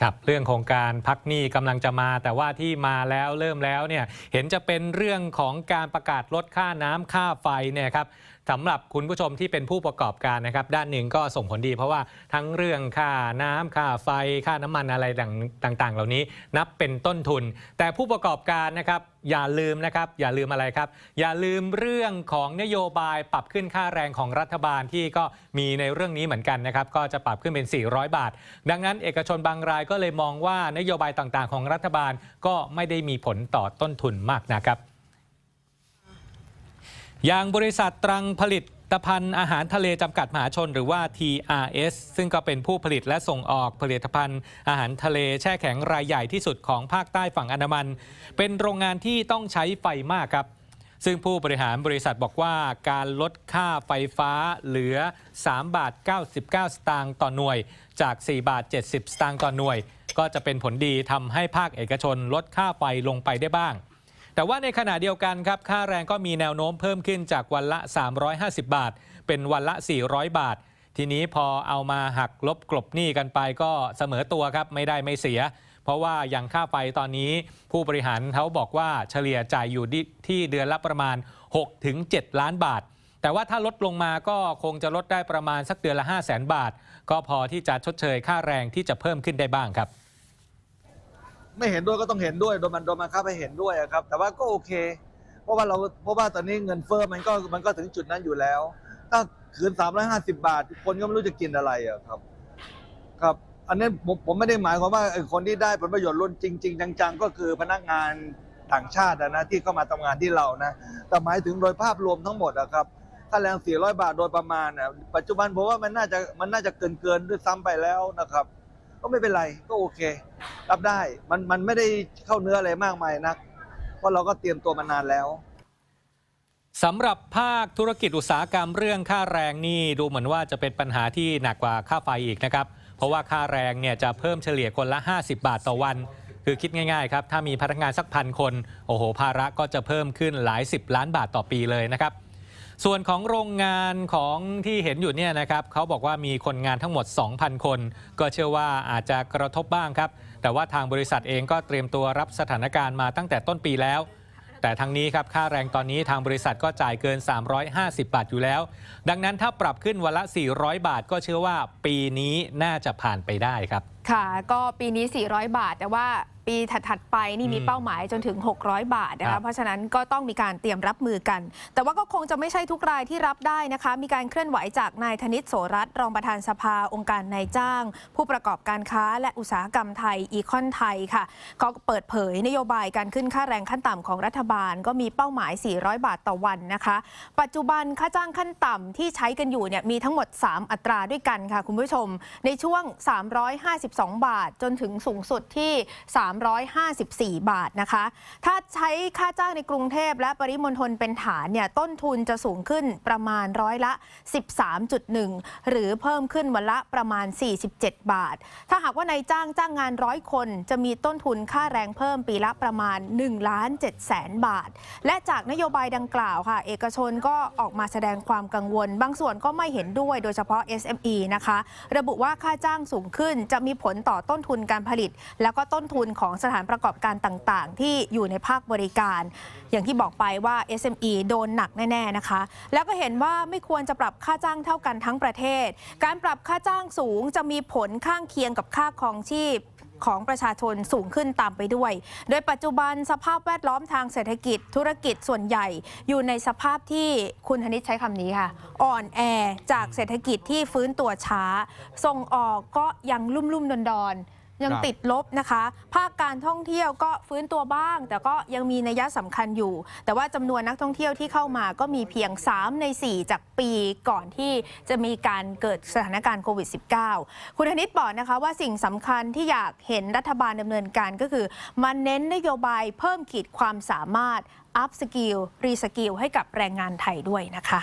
ครับเรื่องของการพักหนี้กำลังจะมา แต่ว่าที่มาแล้วเริ่มแล้วเนี่ยเห็นจะเป็นเรื่องของการประกาศลดค่าน้ำค่าไฟเนี่ยครับ สำหรับคุณผู้ชมที่เป็นผู้ประกอบการนะครับ ด้านหนึ่งก็ส่งผลดีเพราะว่าทั้งเรื่องค่าน้ำค่าไฟค่าน้ำมันอะไรต่างๆ เหล่านี้นับเป็นต้นทุน แต่ผู้ประกอบการนะครับอย่าลืมนะครับ อย่าลืมอะไรครับ อย่าลืมเรื่องของนโยบายปรับขึ้นค่าแรงของรัฐบาลที่ก็มีในเรื่องนี้เหมือนกันนะครับ ก็จะปรับขึ้นเป็น 400 บาท ดังนั้นเอกชนบางรายก็เลยมองว่านโยบายต่างๆ ของรัฐบาลก็ไม่ได้มีผลต่อต้นทุนมากนะครับ อย่างบริษัทตรังผลิตภัณฑ์อาหารทะเลจำกัดมหาชนหรือว่า TRS ซึ่งก็เป็นผู้ผลิตและส่งออกผลิตภัณฑ์ อาหารทะเลแช่แข็งรายใหญ่ที่สุดของภาคใต้ฝั่งอันดามัน เป็นโรงงานที่ต้องใช้ไฟมากครับ ซึ่งผู้บริหารบริษัทบอกว่าการลดค่าไฟฟ้าเหลือ 3 บาท 99 สตางค์ต่อหน่วย จาก 4 บาท 70 สตางค์ต่อหน่วย ก็จะเป็นผลดีทำให้ภาคเอกชนลดค่าไฟลงไปได้บ้าง แต่ว่าในขณะเดียวกันครับ ค่าแรงก็มีแนวโน้มเพิ่มขึ้นจากวันละ 350 บาท เป็นวันละ 400 บาท ทีนี้พอเอามาหักลบกลบหนี้กันไปก็เสมอตัวครับไม่ได้ไม่เสีย เพราะว่าอย่างค่าไฟตอนนี้ผู้บริหารเขาบอกว่าเฉลี่ยจ่ายอยู่ที่เดือนละประมาณ 6-7 ล้านบาท แต่ว่าถ้าลดลงมาก็คงจะลดได้ประมาณสักเดือนละ 5 0 0แสนบาท ก็พอที่จะชดเชยค่าแรงที่จะเพิ่มขึ้นได้บ้างครับ ไม่เห็นด้วยก็ต้องเห็นด้วยโดยมันโดยมันคับให้เห็นด้วยครับ แต่ว่าก็โอเค เพราะว่าเราเพราะว่าตอนนี้เงินเฟ้อมันก็มันก็ถึงจุดนั้นอยู่แล้ว ถ้าคืน350บาท คนก็ไม่รู้จะกินอะไรอะครับ ครับ อันนี้ผมผมไม่ได้หมายความว่าคนที่ได้ผลประโยชน์ล้นจริง ๆ จังๆ ก็คือพนักงานต่างชาตินะที่เข้ามาทำงานที่เรานะแต่หมายถึงโดยภาพรวมทั้งหมดอะครับค่าแรง 400 บาทโดยประมาณนะปัจจุบันผมว่ามันน่าจะมันน่าจะเกินเกินด้วยซ้ำไปแล้วนะครับ ก็ไม่เป็นไรก็โอเค รับได้มันมันไม่ได้เข้าเนื้ออะไรมากมายนัก เพราะเราก็เตรียมตัวมานานแล้วสำหรับภาคธุรกิจอุตสาหกรรมเรื่องค่าแรงนี่ดูเหมือนว่าจะเป็นปัญหาที่หนักกว่าค่าไฟอีกนะครับ เพราะว่าค่าแรงเนี่ยจะเพิ่มเฉลี่ยคนละ 50 บาทต่อวัน คือคิดง่ายๆครับ ถ้ามีพนักงานสักพันคน โอ้โห ภาระก็จะเพิ่มขึ้นหลาย 10 ล้านบาทต่อปีเลยนะครับ ส่วนของโรงงานของที่เห็นอยู่เนี่ยนะครับเขาบอกว่ามีคนงานทั้งหมด 2,000 คน ก็เชื่อว่าอาจจะกระทบบ้างครับ แต่ว่าทางบริษัทเองก็เตรียมตัวรับสถานการณ์มาตั้งแต่ต้นปีแล้ว แต่ทางนี้ครับค่าแรงตอนนี้ทางบริษัทก็จ่ายเกิน 350 บาทอยู่แล้ว ดังนั้นถ้าปรับขึ้นวันละ 400 บาทก็เชื่อว่าปีนี้น่าจะผ่านไปได้ครับ ค่ะ ก็ปีนี้ 400 บาท แต่ว่าปีถัด ๆ ไปนี่มีอืมเป้าหมายจนถึง 600 บาทนะครัคะบ เพราะฉะนั้นก็ต้องมีการเตรียมรับมือกัน แต่ว่าก็คงจะไม่ใช่ทุกรายที่รับได้นะคะ มีการเคลื่อนไหวจากนายธนิตโสรัตน์รองประธานสภาองค์การนายจ้าง ผู้ประกอบการค้าและอุตสาหกรรมไทยอีคอนไทยค่ะก็เปิดเผยนโยบายการขึ้นค่าแรงขั้นต่ำของรัฐบาล ก็มีเป้าหมาย 400 บาทต่อวันนะคะ ปัจจุบันค่าจ้างขั้นต่ำที่ใช้กันอยู่เนี่ยมีทั้งหมด 3 อัตราด้วยกันค่ะคุณผู้ชม ในช่วง 352บาท จนถึงสูงสุดที่ 354 บาทนะคะ ถ้าใช้ค่าจ้างในกรุงเทพและปริมณฑลเป็นฐานเนี่ยต้นทุนจะสูงขึ้นประมาณร้อยละ 13.1 หรือเพิ่มขึ้นวันละประมาณ 47 บาท ถ้าหากว่านายจ้างจ้างงานร้อยคน จะมีต้นทุนค่าแรงเพิ่มปีละประมาณ1ล้าน7แสนบาท และจากนโยบายดังกล่าวค่ะ เอกชนก็ออกมาแสดงความกังวล บางส่วนก็ไม่เห็นด้วยโดยเฉพาะ SME นะคะ ระบุว่าค่าจ้างสูงขึ้นจะมีผลลต่อต้นทุนการผลิต แล้วก็ต้นทุนของสถานประกอบการต่างๆ ที่อยู่ในภาคบริการ อย่างที่บอกไปว่า SME โดนหนักแน่ๆนะคะ แล้วก็เห็นว่าไม่ควรจะปรับค่าจ้างเท่ากันทั้งประเทศ การปรับค่าจ้างสูงจะมีผลข้างเคียงกับค่าครองชีพ ของประชาชนสูงขึ้นตามไปด้วย โดยปัจจุบันสภาพแวดล้อมทางเศรษฐกิจธุรกิจส่วนใหญ่ อยู่ในสภาพที่คุณธนิตใช้คำนี้ค่ะ อ่อนแอจากเศรษฐกิจที่ฟื้นตัวช้า ส่งออกก็ยังลุ่มลุ่มดนดอนๆ ยังครับติดลบนะคะ ภาคการท่องเที่ยวก็ฟื้นตัวบ้าง แต่ก็ยังมีนัยสำคัญอยู่ แต่ว่าจำนวนนักท่องเที่ยวที่เข้ามาก็มีเพียง 3 ใน 4 จากปีก่อนที่จะมีการเกิดสถานการณ์โควิด -19 คุณธนิตบอกนะคะว่าสิ่งสำคัญที่อยากเห็นรัฐบาลดำเนินการก็คือมันเน้นนโยบายเพิ่มขีดความสามารถอัพสกิลรีสกิลให้กับแรงงานไทยด้วยนะคะ